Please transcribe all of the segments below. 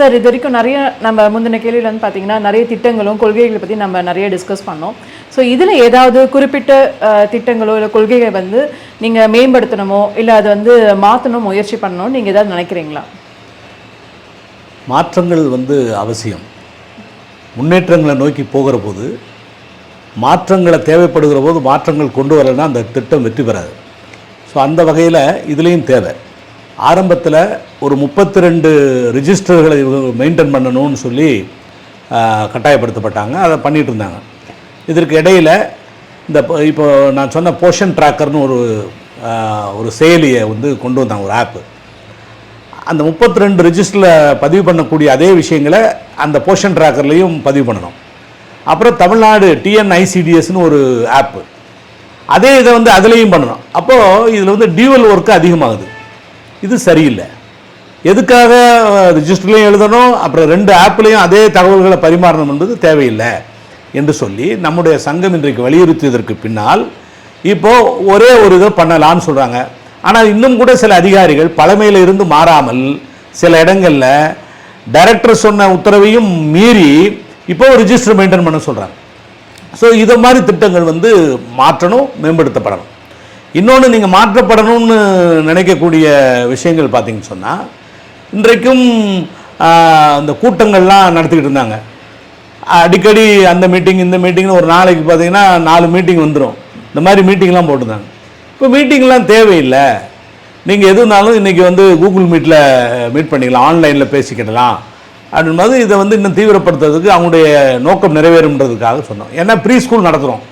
Sir இது வரைக்கும் நிறைய நம்ம முந்தின கேள்வியில் வந்து பார்த்தீங்கன்னா நிறைய திட்டங்களும் கொள்கைகளை பற்றி நம்ம நிறைய டிஸ்கஸ் பண்ணோம். ஸோ இதில் ஏதாவது குறிப்பிட்ட திட்டங்களோ இல்லை கொள்கைகளை வந்து நீங்கள் மேம்படுத்தணுமோ இல்லை அது வந்து மாற்றணும் முயற்சி பண்ணணும்னு நீங்கள் ஏதாவது நினைக்கிறீங்களா? மாற்றங்கள் வந்து அவசியம். முன்னேற்றங்களை நோக்கி போகிற போது மாற்றங்களை தேவைப்படுகிற போது மாற்றங்கள் கொண்டு வரலைன்னா அந்த திட்டம் வெற்றி பெறாது. ஸோ அந்த வகையில் இதுலேயும் தேவை. ஆரம்பத்தில் ஒரு முப்பத்தி ரெண்டு ரிஜிஸ்டர்களை மெயின்டைன் பண்ணணும்னு சொல்லி கட்டாயப்படுத்தப்பட்டாங்க. அதை பண்ணிட்டு இருந்தாங்க. இதற்கு இடையில் இந்த இப்போ நான் சொன்ன போஷன் ட்ராக்கர்னு ஒரு ஒரு செயலியை வந்து கொண்டு வந்தாங்க ஒரு ஆப்பு அந்த முப்பத்தி ரெண்டு ரிஜிஸ்டரில் பதிவு பண்ணக்கூடிய அதே விஷயங்களை அந்த போஷன் ட்ராக்கர்லேயும் பதிவு பண்ணணும். அப்புறம் தமிழ்நாடு டிஎன்ஐசிடிஎஸ்னு ஒரு ஆப்பு அதே இதை வந்து அதுலேயும் பண்ணணும். அப்போது இதில் வந்து டியூவல் ஒர்க்கு அதிகமாகுது. இது சரியில்லை. எதுக்காக ரிஜிஸ்டர்லையும் எழுதணும் அப்புறம் ரெண்டு ஆப்லேயும் அதே தகவல்களை பரிமாறணும் என்பது தேவையில்லை என்று சொல்லி நம்முடைய சங்கம் இன்றைக்கு வலியுறுத்தியதற்கு பின்னால் இப்போது ஒரே ஒரு இதை பண்ணலான்னு சொல்கிறாங்க ஆனால் இன்னும் கூட சில அதிகாரிகள் பழமையில் இருந்து மாறாமல் சில இடங்களில் டைரக்டர் சொன்ன உத்தரவையும் மீறி இப்போ ரிஜிஸ்டர் மெயின்டைன் பண்ண சொல்கிறாங்க ஸோ இதை மாதிரி திட்டங்கள் வந்து மாற்றணும் மேம்படுத்தப்படணும். இன்னொன்று நீங்கள் மாற்றப்படணும்னு நினைக்கக்கூடிய விஷயங்கள் பார்த்தீங்கன்னு சொன்னால் இன்றைக்கும் அந்த இந்த கூட்டங்கள்லாம் நடத்திக்கிட்டு இருந்தாங்க. அடிக்கடி அந்த மீட்டிங் இந்த மீட்டிங்னு ஒரு நாளைக்கு பார்த்தீங்கன்னா நாலு மீட்டிங் வந்துடும் இந்த மாதிரி மீட்டிங்லாம் போட்டிருந்தாங்க. இப்போ மீட்டிங்லாம் தேவையில்லை. நீங்கள் எதுனாலும் இன்றைக்கி வந்து கூகுள் மீட்டில் மீட் பண்ணிக்கலாம். ஆன்லைனில் பேசிக்கிடலாம். அப்படின்போது இதை வந்து இன்னும் தீவிரப்படுத்துறதுக்கு அவங்களுடைய நோக்கம் நிறைவேறும்ன்றதுக்காக சொன்னோம். ஏன்னா ப்ரீ ஸ்கூல் நடத்துகிறோம்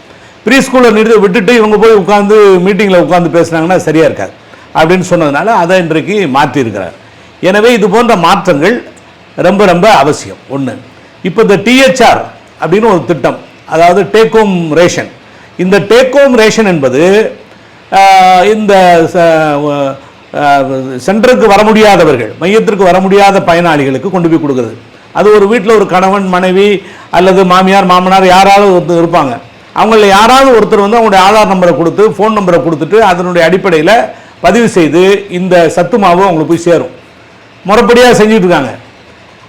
ப்ரீ ஸ்கூலில் நிறுத்தி விட்டுட்டு இவங்க போய் உட்காந்து மீட்டிங்கில் உட்காந்து பேசுனாங்கன்னா சரியாக இருக்காது. அப்படின்னு சொன்னதுனால அதை இன்றைக்கு மாற்றியிருக்கிறார். எனவே இது போன்ற மாற்றங்கள் ரொம்ப ரொம்ப அவசியம். ஒன்று இப்போ இந்த டிஹெச்ஆர் அப்படின்னு ஒரு திட்டம் அதாவது டேக் ஹோம் ரேஷன் இந்த டேக் ஹோம் ரேஷன் என்பது இந்த சென்டருக்கு வர முடியாதவர்கள் மையத்திற்கு வர முடியாத பயனாளிகளுக்கு கொண்டு போய் கொடுக்குறது. அது ஒரு வீட்டில் ஒரு கணவன் மனைவி அல்லது மாமியார் மாமனார் யாராவது ஒருத்தர் இருப்பாங்க. அவங்கள யாராவது ஒருத்தர் வந்து அவங்களுடைய ஆதார் நம்பரை கொடுத்து ஃபோன் நம்பரை கொடுத்துட்டு அதனுடைய அடிப்படையில் பதிவு செய்து இந்த சத்து மாவு அவங்களுக்கு போய் சேரும். முறைப்படியாக செஞ்சுட்டு இருக்காங்க.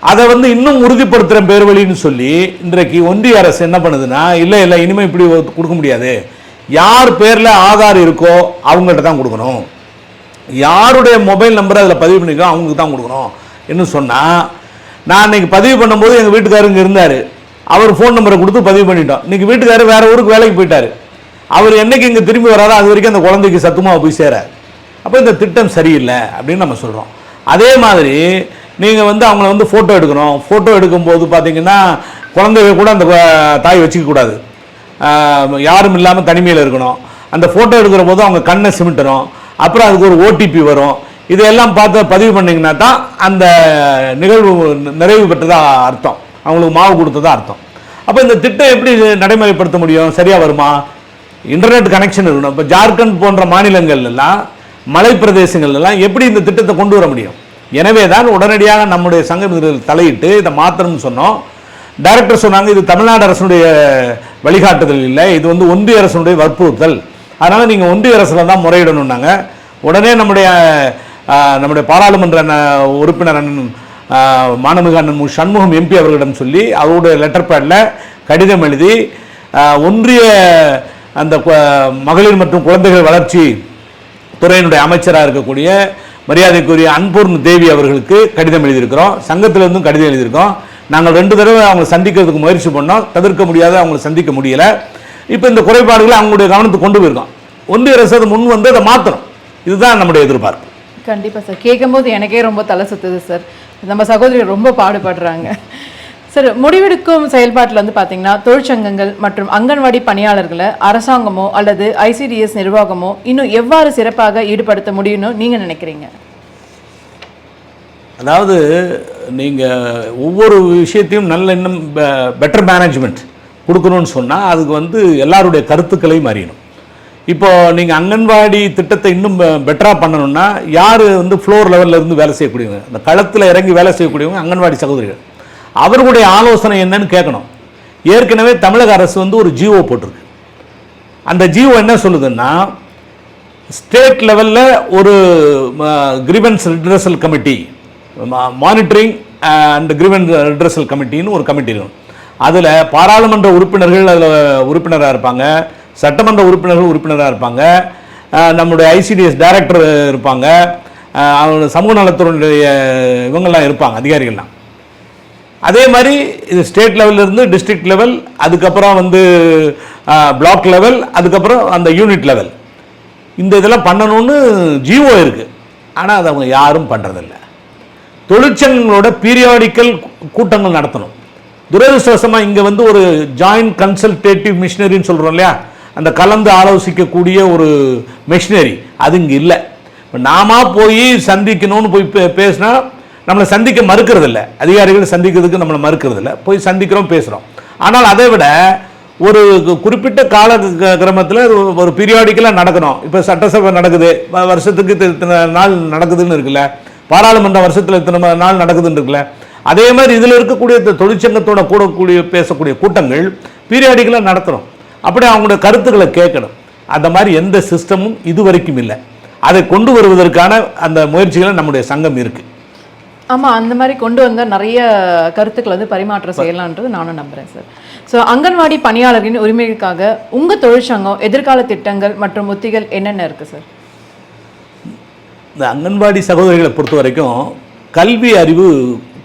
அதை வந்து இன்னும் உறுதிப்படுத்துகிற பேர் வழின்னு சொல்லி இன்றைக்கு ஒன்றிய அரசு என்ன பண்ணுதுன்னா இல்லை இல்லை இனிமேல் இப்படி கொடுக்க முடியாது. யார் பேரில் ஆதார் இருக்கோ அவங்கள்ட்ட தான் கொடுக்கணும். யாருடைய மொபைல் நம்பரை அதில் பதிவு பண்ணிக்கோ அவங்களுக்கு தான் கொடுக்கணும். என்ன சொன்னால் நான் இன்றைக்கி பதிவு பண்ணும்போது எங்கள் வீட்டுக்காரர் இங்கே இருந்தார். அவர் ஃபோன் நம்பரை கொடுத்து பதிவு பண்ணிட்டோம் இன்றைக்கி வீட்டுக்காரர் வேறு ஊருக்கு வேலைக்கு போயிட்டார். அவர் என்னைக்கு இங்கே திரும்பி வராரோ அது வரைக்கும் அந்த குழந்தைக்கு சத்துமாவை போய் சேர அப்போ இந்த திட்டம் சரியில்லை அப்படின்னு நம்ம சொல்கிறோம் அதே மாதிரி நீங்கள் வந்து அவங்கள வந்து ஃபோட்டோ எடுக்கணும். ஃபோட்டோ எடுக்கும்போது பார்த்தீங்கன்னா குழந்தைய கூட அந்த தாய் வச்சுக்க கூடாது. யாரும் இல்லாமல் தனிமையில் இருக்கணும். அந்த ஃபோட்டோ எடுக்கிற போது அவங்க கண்ணை சிமிட்டணும். அப்புறம் அதுக்கு ஒரு ஓடிபி வரும். இதையெல்லாம் பார்த்து பதிவு பண்ணிங்கன்னா தான் அந்த நிகழ்வு நிறைவு பெற்றதா அர்த்தம். அவங்களுக்கு மாவு கொடுத்ததா அர்த்தம். அப்போ இந்த திட்டம் எப்படி நடைமுறைப்படுத்த முடியும்? சரியாக வருமா? இன்டர்நெட் கனெக்ஷன் இருக்கணும். இப்போ ஜார்க்கண்ட் போன்ற மாநிலங்கள்லாம் மலை பிரதேசங்கள்லாம் எப்படி இந்த திட்டத்தை கொண்டு வர முடியும்? எனவே தான் உடனடியாக நம்முடைய சங்கம் இதில் தலையிட்டு இதை மாற்றணும்னு சொன்னோம். டைரக்டர் சொன்னாங்க இது தமிழ்நாடு அரசுடைய வழிகாட்டுதல் இல்லை. இது வந்து ஒன்றிய அரசுடைய வற்புறுத்தல். அதனால் நீங்கள் ஒன்றிய அரசில் தான் முறையிடணும்னாங்க. உடனே நம்முடைய நம்முடைய பாராளுமன்ற உறுப்பினர் அண்ணன் அண்ணன் சண்முகம் எம்பி அவர்களிடம் சொல்லி அவருடைய லெட்டர் பேடில் கடிதம் எழுதி ஒன்றிய அந்த மகளிர் மற்றும் குழந்தைகள் வளர்ச்சி துறையினுடைய அமைச்சராக இருக்கக்கூடிய மரியாதைக்குரிய அன்பூர்ண தேவி அவர்களுக்கு கடிதம் எழுதியிருக்கிறோம். சங்கத்திலிருந்தும் கடிதம் எழுதியிருக்கோம். நாங்கள் ரெண்டு தடவை அவங்களை சந்திக்கிறதுக்கு முயற்சி பண்ணோம். தவிர்க்க முடியாத அவங்களை சந்திக்க முடியல. இப்போ இந்த குறைபாடுகளை அவங்களுடைய கவனத்துக்கு கொண்டு போயிருக்கோம். ஒன்றிய அரசு முன் வந்து அதை மாற்றணும் இதுதான் நம்முடைய எதிர்பார்ப்பு. கண்டிப்பாக சார் கேட்கும்போது எனக்கே ரொம்ப தலை சுத்துது சார் நம்ம சகோதரி ரொம்ப பாடுபடுறாங்க. சார் முடிவெடுக்கும் செயல்பாட்டில் வந்து பார்த்தீங்கன்னா தொழிற்சங்கங்கள் மற்றும் அங்கன்வாடி பணியாளர்களை அரசாங்கமோ அல்லது ஐசிடிஎஸ் நிர்வாகமோ இன்னும் எவ்வாறு சிறப்பாக ஈடுபடுத்த முடியும்னு நீங்கள் நினைக்கிறீங்க? அதாவது நீங்கள் ஒவ்வொரு விஷயத்தையும் நல்ல இன்னும் பெட்டர் மேனேஜ்மெண்ட் கொடுக்கணும்னு சொன்னால் அதுக்கு வந்து எல்லாருடைய கருத்துக்களையும் அறியணும். இப்போ நீங்கள் அங்கன்வாடி திட்டத்தை இன்னும் பெட்டராக பண்ணணும்னா யார் வந்து ஃப்ளோர் லெவலில் இருந்து வேலை செய்யக்கூடியவங்க? அந்த களத்தில் இறங்கி வேலை செய்யக்கூடியவங்க அங்கன்வாடி சகோதரிகள். அவர்களுடைய ஆலோசனை என்னன்னு கேட்கணும். ஏற்கனவே தமிழக அரசு வந்து ஒரு ஜிஓ போட்டிருக்கு. அந்த ஜிஓ என்ன சொல்லுதுன்னா ஸ்டேட் லெவலில் ஒரு grievance redressal committee monitoring and grievance redressal கமிட்டின்னு ஒரு கமிட்டி இருக்கும். அதில் பாராளுமன்ற உறுப்பினர்கள் அதில் உறுப்பினராக இருப்பாங்க. சட்டமன்ற உறுப்பினர்கள் உறுப்பினராக இருப்பாங்க. நம்முடைய ஐசிடிஎஸ் டைரக்டர் இருப்பாங்க. அவங்க சமூக நலத்துறையுடைய இவங்கெல்லாம் இருப்பாங்க அதிகாரிகள்லாம். அதே மாதிரி இது ஸ்டேட் லெவல்லேருந்து டிஸ்ட்ரிக்ட் லெவல் அதுக்கப்புறம் வந்து பிளாக் லெவல் அதுக்கப்புறம் அந்த யூனிட் லெவல் இந்த இதெல்லாம் பண்ணணும்னு ஜிஓ இருக்கு. ஆனால் அதை அவங்க யாரும் பண்ணுறதில்ல தொழிற்சங்கங்களோட பீரியாடிக்கல் கூட்டங்கள் நடத்தணும். துரதிருஷ்டவசமாக இங்கே வந்து ஒரு ஜாயிண்ட் கன்சல்டேட்டிவ் மிஷினரின்னு சொல்கிறோம் இல்லையா? அந்த கலந்து ஆலோசிக்கக்கூடிய ஒரு மிஷினரி அது இங்கே இல்லை. இப்போ நாம போய் சந்திக்கணும்னு போய் பே பேசினா நம்மளை சந்திக்க மறுக்கிறதில்ல. அதிகாரிகள் சந்திக்கிறதுக்கு நம்மளை மறுக்கிறதில்ல. போய் சந்திக்கிறோம் பேசுகிறோம் ஆனால் அதை விட ஒரு குறிப்பிட்ட கால க- கிரமத்தில் ஒரு- பீரியாடிக்கலாக நடக்கணும். இப்போ சட்டசபை நடக்குது. வருஷத்துக்கு இத்தனை நாள் நடக்குதுன்னு இருக்குல்ல. பாராளுமன்ற வருஷத்தில் இத்தனை நாள் நடக்குதுன்னு இருக்குல்ல. அதே மாதிரி இதில் இருக்கக்கூடிய இந்த தொழிற்சங்கத்தோட கூடக்கூடிய பேசக்கூடிய கூட்டங்கள் பீரியாடிக்கலாக நடத்துகிறோம் அப்படி அவங்களுடைய கருத்துக்களை கேட்கணும். அந்த மாதிரி எந்த சிஸ்டமும் இது வரைக்கும் இல்லை. அதை கொண்டு வருவதற்கான அந்த முயற்சிகளை நம்முடைய சங்கம் இருக்கு. ஆமா அந்த மாதிரி கொண்டு வந்தா நிறைய கருத்துக்களை வந்து பரிமாற்றம் செய்யலான்றது நானும் நம்புறேன் சார். ஸோ அங்கன்வாடி பணியாளர்களின் உரிமைகளுக்காக உங்க தொழிற்சங்கம் எதிர்கால திட்டங்கள் மற்றும் உத்திகள் என்னென்ன இருக்கு சார்? இந்த அங்கன்வாடி சகோதரிகளை பொறுத்த வரைக்கும் கல்வி அறிவு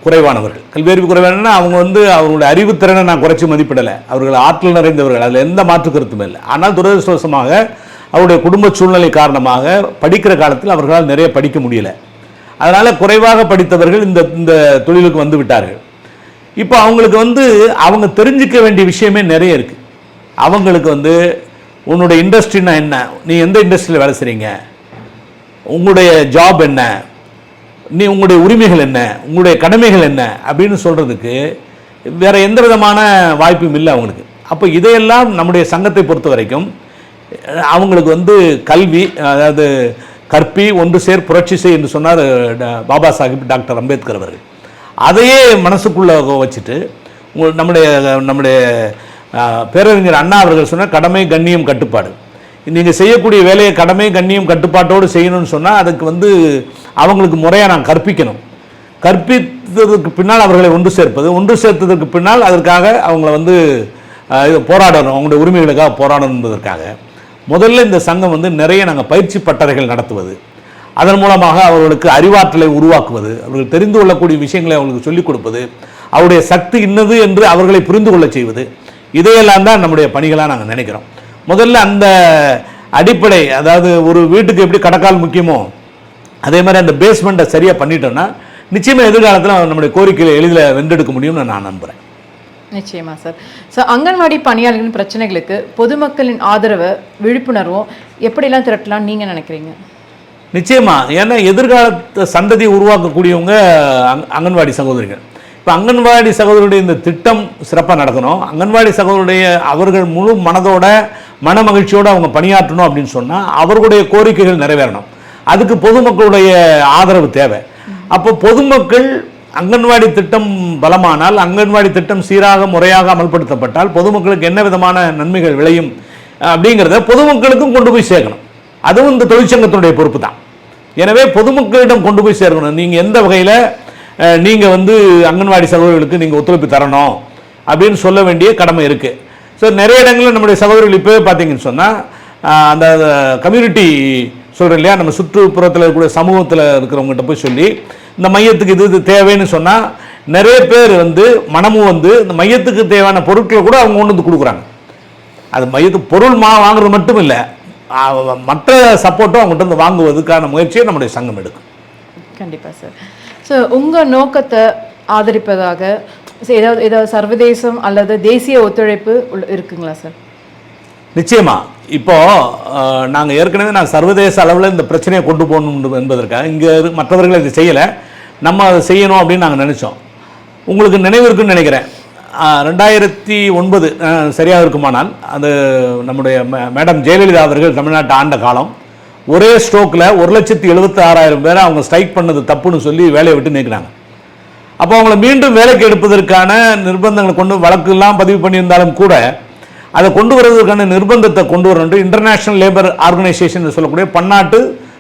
குறைவானவர்கள். கல்வியறிவு குறைவானா அவங்க வந்து அவங்களுடைய அறிவுத்திறனை நான் குறைச்சி மதிப்பிடலை. அவர்கள் ஆற்றல் நிறைந்தவர்கள். அதில் எந்த மாற்று கருத்தும் இல்லை. ஆனால் துரதிருஷ்டவசமாக அவருடைய குடும்ப சூழ்நிலை காரணமாக படிக்கிற காலத்தில் அவர்களால் நிறைய படிக்க முடியல. அதனால் குறைவாக படித்தவர்கள் இந்த இந்த தொழிலுக்கு வந்து விட்டார்கள். இப்போ அவங்களுக்கு வந்து அவங்க தெரிஞ்சுக்க வேண்டிய விஷயமே நிறைய இருக்குது அவங்களுக்கு வந்து உன்னுடைய இண்டஸ்ட்ரினா என்ன? நீ எந்த இண்டஸ்ட்ரியில் வேலை செய்கிறீங்க உங்களுடைய ஜாப் என்ன? நீ உங்களுடைய உரிமைகள் என்ன? உங்களுடைய கடமைகள் என்ன? அப்படின்னு சொல்கிறதுக்கு வேற எந்த விதமான வாய்ப்பும் இல்லை அவங்களுக்கு. அப்போ இதையெல்லாம் நம்முடைய சங்கத்தை பொறுத்த வரைக்கும் அவங்களுக்கு வந்து கல்வி அதாவது கற்பி ஒன்று சேர் புரட்சி செய் என்று சொன்னார் ட- பாபா சாஹிப் டாக்டர் அம்பேத்கர் அவர்கள். அதையே மனசுக்குள்ளே வச்சுட்டு உங்க- நம்முடைய நம்முடைய பேரறிஞர் அண்ணா அவர்கள் சொன்ன கடமை கண்ணியம் கட்டுப்பாடு. நீங்கள் செய்யக்கூடிய வேலையை கடமை கண்ணியம் கட்டுப்பாட்டோடு செய்யணும்னு சொன்னால் அதுக்கு வந்து அவங்களுக்கு முறையாக நான் கற்பிக்கணும். கற்பித்ததற்கு பின்னால் அவர்களை ஒன்று சேர்ப்பது. ஒன்று சேர்த்ததற்கு பின்னால் அதற்காக அவங்கள வந்து போராடணும். அவங்களுடைய உரிமைகளுக்காக போராடணும் என்பதற்காக. முதல்ல இந்த சங்கம் வந்து நிறைய நாங்கள் பயிற்சி பட்டறைகள் நடத்துவது. அதன் மூலமாக அவர்களுக்கு அறிவாற்றலை உருவாக்குவது. அவர்கள் தெரிந்து கொள்ளக்கூடிய விஷயங்களை அவர்களுக்கு சொல்லிக் கொடுப்பது. அவருடைய சக்தி இன்னது என்று அவர்களை புரிந்து கொள்ள செய்வது. இதையெல்லாம் தான் நம்முடைய பணிகளாக நாங்கள் நினைக்கிறோம். முதல்ல அந்த அடிப்படை அதாவது ஒரு வீட்டுக்கு எப்படி கடக்கால் முக்கியமோ அதே மாதிரி அந்த பேஸ்மெண்ட்டை சரியாக பண்ணிட்டோம்னா நிச்சயமாக எதிர்காலத்தில் நம்முடைய கோரிக்கைகளை எளிதில் வென்றெடுக்க முடியும்னு நான் நம்புகிறேன் நிச்சயமா சார் ஸோ அங்கன்வாடி பணியாளர்களின் பிரச்சனைகளுக்கு பொதுமக்களின் ஆதரவை விழிப்புணர்வும் எப்படிலாம் திரட்டலாம்னு நீங்க நினைக்கிறீங்க? நிச்சயமா. ஏன்னா எதிர்காலத்தை சந்ததியை உருவாக்கக்கூடியவங்க அங் அங்கன்வாடி சகோதரிகள். இப்போ அங்கன்வாடி சகோதரருடைய இந்த திட்டம் சிறப்பாக நடக்கணும். அங்கன்வாடி சகோதரருடைய அவர்கள் முழு மனதோட மன மகிழ்ச்சியோடு அவங்க பணியாற்றணும் அப்படின்னு சொன்னால் அவர்களுடைய கோரிக்கைகள் நிறைவேறணும். அதுக்கு பொதுமக்களுடைய ஆதரவு தேவை. அப்போ பொதுமக்கள் அங்கன்வாடி திட்டம் பலமானால் அங்கன்வாடி திட்டம் சீராக முறையாக அமல்படுத்தப்பட்டால் பொதுமக்களுக்கு என்ன விதமான நன்மைகள் விளையும் அப்படிங்கிறத பொதுமக்களுக்கும் கொண்டு போய் சேர்க்கணும். அதுவும் இந்த தொழிற்சங்கத்தினுடைய பொறுப்பு தான். எனவே பொதுமக்களிடம் கொண்டு போய் சேர்க்கணும். நீங்கள் எந்த வகையில் நீங்கள் வந்து அங்கன்வாடி செலவுகளுக்கு நீங்கள் ஒத்துழைப்பு தரணும் அப்படின்னு சொல்ல வேண்டிய கடமை இருக்குது ஸோ நிறைய இடங்களில் நம்முடைய சகோதரிகள் இப்போ பார்த்தீங்கன்னு சொன்னால் அந்த கம்யூனிட்டி சொல்கிறோம் இல்லையா? நம்ம சுற்றுப்புறத்தில் இருக்கக்கூடிய சமூகத்தில் இருக்கிறவங்ககிட்ட போய் சொல்லி இந்த மையத்துக்கு இது இது தேவைன்னு சொன்னால் நிறைய பேர் வந்து மனமும் வந்து இந்த மையத்துக்கு தேவையான பொருட்களை கூட அவங்க கொண்டு வந்து கொடுக்குறாங்க. அது மையத்து பொருள் மா வாங்குறது மட்டும் இல்லை மற்ற சப்போர்ட்டும் அவங்ககிட்ட வந்து வாங்குவதற்கான முயற்சியை நம்முடைய சங்கம் எடுக்கும். கண்டிப்பாக சார் ஸோ உங்கள் நோக்கத்தை ஆதரிப்பதாக ஏதாவது ஏதாவது சர்வதேசம் அல்லது தேசிய ஒத்துழைப்பு இருக்குங்களா சார் நிச்சயமா. இப்போ நாங்கள் ஏற்கனவே நாங்கள் சர்வதேச அளவில் இந்த பிரச்சனையை கொண்டு போகணும் என்பதற்காக இங்கே மற்றவர்கள் இதை செய்யலை. நம்ம அதை செய்யணும் அப்படின்னு நாங்கள் நினச்சோம். உங்களுக்கு நினைவு இருக்குன்னு நினைக்கிறேன். ரெண்டாயிரத்தி ஒன்பது சரியாக இருக்குமானால் அது நம்முடைய மே- மேடம் ஜெயலலிதா அவர்கள் தமிழ்நாட்டை ஆண்ட காலம். ஒரே ஸ்ட்ரோக்கில் ஒரு லட்சத்தி எழுபத்தி ஆறாயிரம் பேரை அவங்க ஸ்ட்ரைக் பண்ணது தப்புன்னு சொல்லி வேலையை விட்டு நீக்கினாங்க. அப்போ அவங்கள மீண்டும் வேலைக்கு எடுப்பதற்கான நிர்பந்தங்களை கொண்டு வழக்கெல்லாம் பதிவு பண்ணியிருந்தாலும் கூட அதை கொண்டு வருவதற்கான நிர்பந்தத்தை கொண்டு வரணும் இன்டர்நேஷனல் லேபர் ஆர்கனைசேஷன் சொல்லக்கூடிய பன்னாட்டு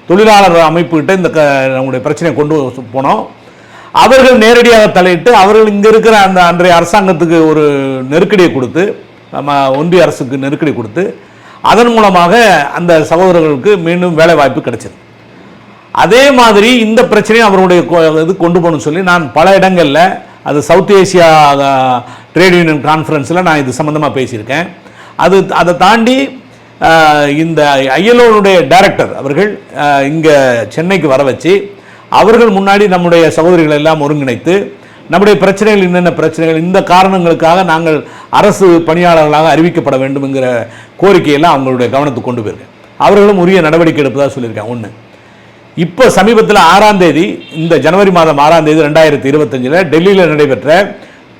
தொழிலாளர் அமைப்புகிட்ட இந்த க நம்முடைய பிரச்சனையை கொண்டு போனோம். அவர்கள் நேரடியாக தலையிட்டு அவர்கள் இங்கே இருக்கிற அந்த அன்றைய அரசாங்கத்துக்கு ஒரு நெருக்கடியை கொடுத்து நம்ம ஒன்றிய அரசுக்கு நெருக்கடி கொடுத்து அதன் மூலமாக அந்த சகோதரர்களுக்கு மீண்டும் வேலை வாய்ப்பு கிடைச்சது. அதே மாதிரி இந்த பிரச்சனையும் அவருடைய கொ- இது கொண்டு போகணும்னு சொல்லி நான் பல இடங்களில் அது சவுத் ஏசியா ட்ரேட் யூனியன் கான்ஃபரன்ஸில் நான் இது சம்மந்தமாக பேசியிருக்கேன். அது அதை தாண்டி இந்த ஐஎல்ஓனுடைய டைரக்டர் அவர்கள் இங்கே சென்னைக்கு வர வச்சு அவர்கள் முன்னாடி நம்முடைய சகோதரிகள் எல்லாம் ஒருங்கிணைத்து நம்முடைய பிரச்சனைகள் என்னென்ன பிரச்சனைகள் இந்த காரணங்களுக்காக நாங்கள் அரசு பணியாளர்களாக அறிவிக்கப்பட வேண்டும்ங்கிற கோரிக்கையெல்லாம் அவங்களுடைய கவனத்துக்கு கொண்டு போயிருக்கேன். அவர்களும் உரிய நடவடிக்கை எடுப்பதாக சொல்லியிருக்காங்க ஒன்று இப்போ சமீபத்தில் ஆறாம் தேதி இந்த ஜனவரி மாதம் ஆறாம் தேதி ரெண்டாயிரத்தி இருபத்தஞ்சில் டெல்லியில் நடைபெற்ற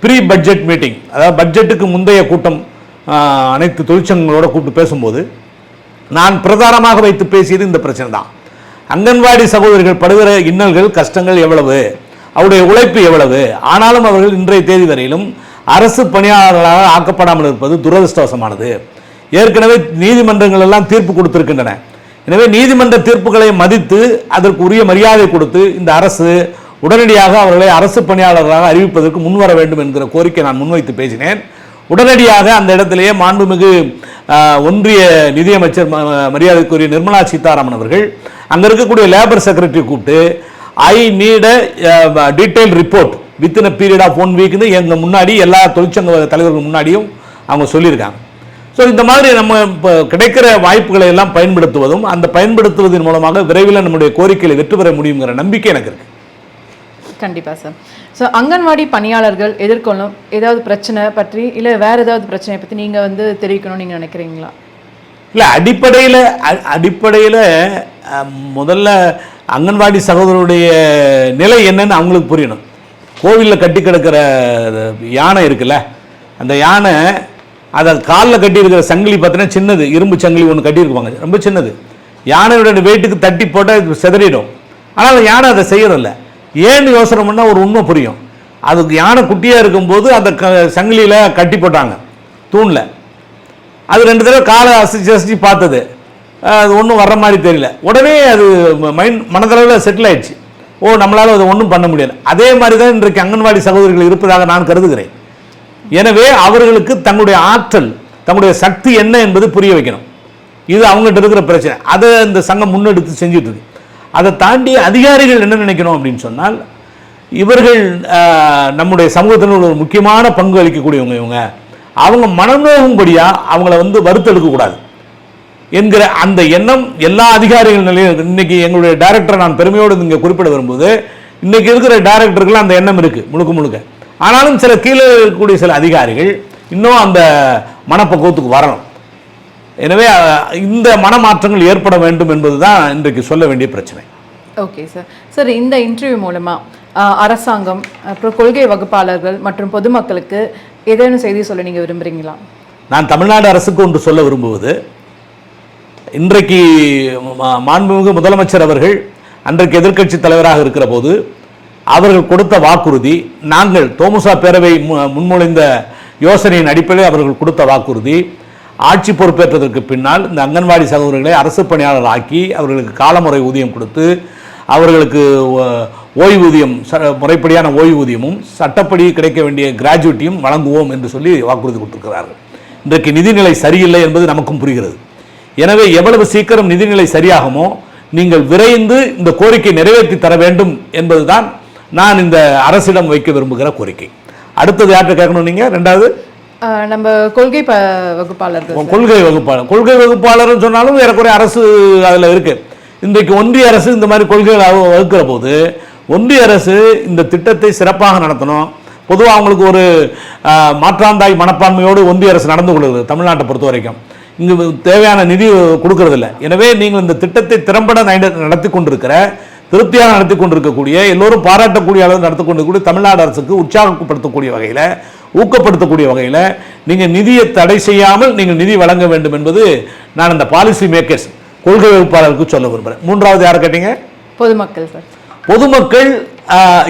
ப்ரீ பட்ஜெட் மீட்டிங் அதாவது பட்ஜெட்டுக்கு முந்தைய கூட்டம் அனைத்து தொழிற்சங்கங்களோட கூப்பிட்டு பேசும்போது நான் பிரதானமாக வைத்து பேசியது இந்த பிரச்சனை தான். அங்கன்வாடி சகோதரிகள் படுகிற இன்னல்கள் கஷ்டங்கள் எவ்வளவு? அவருடைய உழைப்பு எவ்வளவு? ஆனாலும் அவர்கள் இன்றைய தேதி வரையிலும் அரசு பணியாளர்களாக ஆக்கப்படாமல் இருப்பது துரதிருஷ்டவசமானது. ஏற்கனவே நீதிமன்றங்கள் எல்லாம் தீர்ப்பு கொடுத்திருக்கின்றன. எனவே நீதிமன்ற தீர்ப்புகளை மதித்து அதற்கு உரிய மரியாதை கொடுத்து இந்த அரசு உடனடியாக அவர்களை அரசு பணியாளர்களாக அறிவிப்பதற்கு முன்வர வேண்டும் என்கிற கோரிக்கை நான் முன்வைத்து பேசினேன். உடனடியாக அந்த இடத்திலேயே மாண்புமிகு ஒன்றிய நிதியமைச்சர் மரியாதைக்குரிய நிர்மலா சீதாராமன் அவர்கள் அங்கே இருக்கக்கூடிய லேபர் செக்ரட்டரி கூப்பிட்டு I need detail report within period of one வீக்னு எங்கள் முன்னாடி எல்லா தொழிற்சங்க தலைவர்கள் முன்னாடியும் அவங்க சொல்லியிருக்காங்க. ஸோ இந்த மாதிரி நம்ம இப்போ கிடைக்கிற வாய்ப்புகளை எல்லாம் பயன்படுத்துவதும் அந்த பயன்படுத்துவதன் மூலமாக விரைவில் நம்முடைய கோரிக்கைகளை வெற்றி பெற முடியுங்கிற நம்பிக்கை எனக்கு இருக்கு. கண்டிப்பா சார் ஸோ அங்கன்வாடி பணியாளர்கள் எதிர்கொள்ளும் ஏதாவது பிரச்சனை பற்றி இல்லை வேற ஏதாவது பிரச்சனையை பற்றி நீங்க வந்து தெரிவிக்கணும்னு நீங்க நினைக்கிறீங்களா? இல்லை அடிப்படையில் அடிப்படையில் முதல்ல அங்கன்வாடி சகோதரருடைய நிலை என்னன்னு அவங்களுக்கு புரியணும். கோவிலில் கட்டி கிடக்கிற யானை இருக்குல்ல அந்த யானை அதை காலில் கட்டியிருக்கிற சங்கிலி பார்த்தீங்கன்னா சின்னது இரும்பு சங்கிலி ஒன்று கட்டியிருப்பாங்க ரொம்ப சின்னது. யானையோட வெயிட்டுக்கு தட்டி போட்டால் செதறிடும் சிதறிடும். ஆனால் அந்த யானை அதை செய்யறதில்ல. ஏன்னு யோசனை பண்ணால் ஒரு உண்மை புரியும். அதுக்கு யானை குட்டியாக இருக்கும்போது அந்த க சங்கிலியில் கட்டி போட்டாங்க. தூணில். அது ரெண்டு தடவை காலை அசைச்சு அசைச்சு பார்த்தது. அது ஒன்றும் வர்ற மாதிரி தெரியல. உடனே அது மைண்ட் மனதளவில் செட்டில் ஆயிடுச்சு. ஓ நம்மளால் அதை ஒன்றும் பண்ண முடியாது அதே மாதிரி தான் இன்றைக்கு அங்கன்வாடி சகோதரிகள் இருப்பதாக நான் கருதுகிறேன். எனவே அவர்களுக்கு தங்களுடைய ஆற்றல் தங்களுடைய சக்தி என்ன என்பது புரிய வைக்கணும். இது அவங்ககிட்ட இருக்கிற பிரச்சனை. அதை இந்த சங்கம் முன்னெடுத்து செஞ்சுட்டு இருக்கு அதை தாண்டி அதிகாரிகள் என்ன நினைக்கணும் அப்படின்னு சொன்னால் இவர்கள் நம்முடைய சமூகத்தில் ஒரு முக்கியமான பங்கு அளிக்கக்கூடியவங்க இவங்க. அவங்க மனநோகும்படியாக அவங்கள வந்து வறுத்தெடுக்கக்கூடாது என்கிற அந்த எண்ணம் எல்லா அதிகாரிகள் நிலையும் இன்னைக்கு எங்களுடைய டைரக்டரை நான் பெருமையோடு இங்கே குறிப்பிட வரும்போது இன்னைக்கு இருக்கிற டைரக்டருக்குலாம் அந்த எண்ணம் இருக்குது முழுக்க முழுக்க. ஆனாலும் சில கீழே இருக்கக்கூடிய சில அதிகாரிகள் இன்னும் அந்த மனப்பக்குவத்துக்கு வரணும். எனவே இந்த மனமாற்றங்கள் ஏற்பட வேண்டும் என்பதுதான் இன்றைக்கு சொல்ல வேண்டிய பிரச்சனை. Okay sir. சார் இந்த இன்டர்வியூ மூலமா ஆஹ், அரசாங்கம் அப்புறம் கொள்கை வகுப்பாளர்கள் மற்றும் பொதுமக்களுக்கு ஏதேனும் செய்தி சொல்ல நீங்க விரும்புறீங்களா? நான் தமிழ்நாடு அரசுக்கு ஒன்று சொல்ல விரும்புவது இன்றைக்கு மாண்புமிகு முதலமைச்சர் அவர்கள் அன்றைக்கு எதிர்க்கட்சி தலைவராக இருக்கிற போது அவர்கள் கொடுத்த வாக்குறுதி நாங்கள் தோமுசா பேரவை மு- முன்மொழிந்த யோசனையின் அடிப்படையில் அவர்கள் கொடுத்த வாக்குறுதி. ஆட்சி பொறுப்பேற்றதற்கு பின்னால் இந்த அங்கன்வாடி சகோதரர்களை அரசு பணியாளர் ஆக்கி அவர்களுக்கு காலமுறை ஊதியம் கொடுத்து அவர்களுக்கு ஓ- ஓய்வூதியம் ச- முறைப்படியான ஓய்வூதியமும் சட்டப்படி கிடைக்க வேண்டிய கிராஜுவிட்டியும் வழங்குவோம் என்று சொல்லி வாக்குறுதி கொடுத்திருக்கிறார்கள். இன்றைக்கு நிதிநிலை சரியில்லை என்பது நமக்கும் புரிகிறது. எனவே எவ்வளவு சீக்கிரம் நிதிநிலை சரியாகுமோ நீங்கள் விரைந்து இந்த கோரிக்கை நிறைவேற்றி தர வேண்டும் என்பதுதான் நான் இந்த அரசிடம் வைக்க விரும்புகிற கோரிக்கை. அடுத்தது யார்கிட்ட கேட்கணும் நீங்க? ரெண்டாவது? நம்ம கொள்கை உன் கொள்கை வகுப்பாளர். கொள்கை வகுப்பாளர்னு சொன்னாலும் ஏறக்குறைய அரசு அதில் இருக்கு. இன்றைக்கு ஒன்றிய அரசு இந்த மாதிரி கொள்கைகளை வகு- வகுக்கிற போது ஒன்றிய அரசு இந்த திட்டத்தை சிறப்பாக நடத்தணும். பொதுவாக அவங்களுக்கு ஒரு மாற்றாந்தாய் மனப்பான்மையோடு ஒன்றிய அரசு நடந்து கொள்கிறது தமிழ்நாட்டை பொறுத்த வரைக்கும். இங்கு தேவையான நிதி கொடுக்கறதில்ல. எனவே நீங்கள் இந்த திட்டத்தை திறம்பட நட- நடத்தி கொண்டிருக்கிற திருப்தியாக நடத்தி கொண்டிருக்கக்கூடிய எல்லோரும் பாராட்டக்கூடிய அளவு நடத்தி கொண்டிருக்கக்கூடிய தமிழ்நாடு அரசுக்கு உற்சாகப்படுத்தக்கூடிய வகையில் ஊக்கப்படுத்தக்கூடிய வகையில் நீங்கள் நிதியை தடை செய்யாமல் நீங்கள் நிதி வழங்க வேண்டும் என்பது நான் அந்த பாலிசி மேக்கர்ஸ் கொள்கை வகுப்பாளருக்கு சொல்ல விரும்புகிறேன் மூன்றாவது யாரை கேட்டீங்க? பொதுமக்கள் சார். பொதுமக்கள்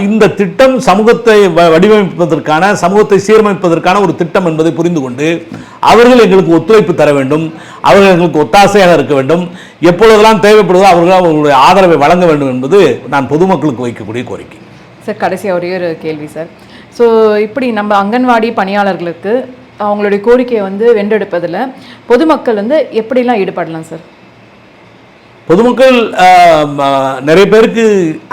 இந்த திட்டம் சமூகத்தை வ- வடிவமைப்பதற்கான சமூகத்தை சீரமைப்பதற்கான ஒரு திட்டம் என்பதை புரிந்து கொண்டு அவர்கள் எங்களுக்கு ஒத்துழைப்பு தர வேண்டும் அவர்கள் எங்களுக்கு ஒத்தாசையாக இருக்க வேண்டும் எப்பொழுதெல்லாம் தேவைப்படுதோ அவர்கள் அவர்களுடைய ஆதரவை வழங்க வேண்டும் என்பது நான் பொதுமக்களுக்கு வைக்கக்கூடிய கோரிக்கை. சார் கடைசியாக ஒரே ஒரு கேள்வி சார். ஸோ இப்படி நம்ம அங்கன்வாடி பணியாளர்களுக்கு அவங்களுடைய கோரிக்கையை வந்து வென்றெடுப்பதில் பொதுமக்கள் வந்து எப்படிலாம் ஈடுபடலாம் சார்? பொதுமக்கள் நிறைய பேருக்கு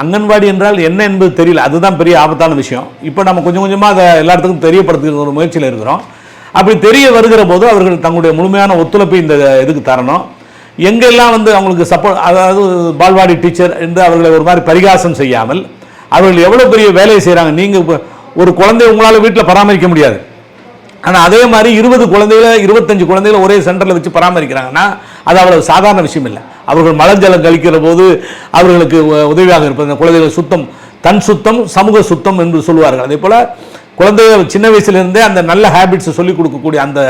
அங்கன்வாடி என்றால் என்ன என்பது தெரியல. அதுதான் பெரிய ஆபத்தான விஷயம். இப்போ நம்ம கொஞ்சம் கொஞ்சமாக அதை எல்லா இடத்துக்கும் தெரியப்படுத்துகிற ஒரு முயற்சியில் இருக்கிறோம். அப்படி தெரிய வருகிற போது அவர்கள் தங்களுடைய முழுமையான ஒத்துழைப்பை இந்த இதுக்கு தரணும். எங்கெல்லாம் வந்து அவங்களுக்கு சப்போர்ட் அதாவது பால்வாடி டீச்சர் என்று அவர்களை ஒரு மாதிரி பரிகாசம் செய்யாமல் அவர்கள் எவ்வளோ பெரிய வேலையை செய்கிறாங்க நீங்கள் ஒரு குழந்தை உங்களால் வீட்டில் பராமரிக்க முடியாது. ஆனால் அதே மாதிரி இருபது குழந்தைகளை இருபத்தஞ்சு குழந்தைகளை ஒரே சென்டரில் வச்சு பராமரிக்கிறாங்கன்னா அது அவ்வளோ சாதாரண விஷயம் இல்லை. அவர்கள் மலஞ்சலம் கழிக்கிற போது அவர்களுக்கு உதவியாக இருப்பது. குழந்தைகள் சுத்தம் தன் சுத்தம் சமூக சுத்தம் என்று சொல்லுவார்கள். அதே போல் குழந்தைகள் சின்ன வயசுலேருந்தே அந்த நல்ல ஹேபிட்ஸை சொல்லிக் கொடுக்கக்கூடிய அந்த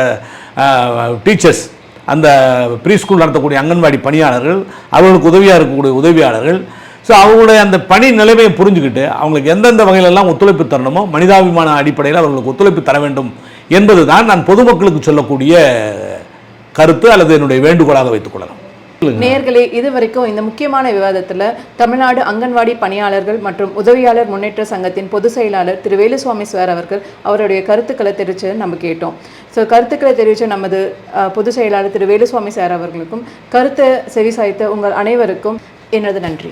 டீச்சர்ஸ் அந்த ப்ரீ ஸ்கூல் நடத்தக்கூடிய அங்கன்வாடி பணியாளர்கள் அவர்களுக்கு உதவியாக இருக்கக்கூடிய உதவியாளர்கள். ஸோ அவங்களுடைய அந்த பணி நிலைமையை புரிஞ்சுக்கிட்டு அவங்களுக்கு எந்தெந்த வகையிலெல்லாம் ஒத்துழைப்பு தரணுமோ மனிதாபிமான அடிப்படையில் அவர்களுக்கு ஒத்துழைப்பு தர வேண்டும் என்பது தான் நான் பொதுமக்களுக்கு சொல்லக்கூடிய கருத்து அல்லது என்னுடைய வேண்டுகோளாக வைத்துக் நேர்களே இதுவரைக்கும் இது வரைக்கும் இந்த முக்கியமான விவாதத்தில் தமிழ்நாடு அங்கன்வாடி பணியாளர்கள் மற்றும் உதவியாளர் முன்னேற்ற சங்கத்தின் பொதுச் செயலாளர் திரு. வேலுசுவாமி சார் அவர்கள் அவருடைய கருத்துக்களை தெரிவித்து நம்ம கேட்டோம். ஸோ கருத்துக்களை தெரிவித்த நமது பொதுச் செயலாளர் திரு. வேலுசுவாமி சார் அவர்களுக்கும் கருத்தை செவிசாய்த்த உங்கள் அனைவருக்கும் எனது நன்றி.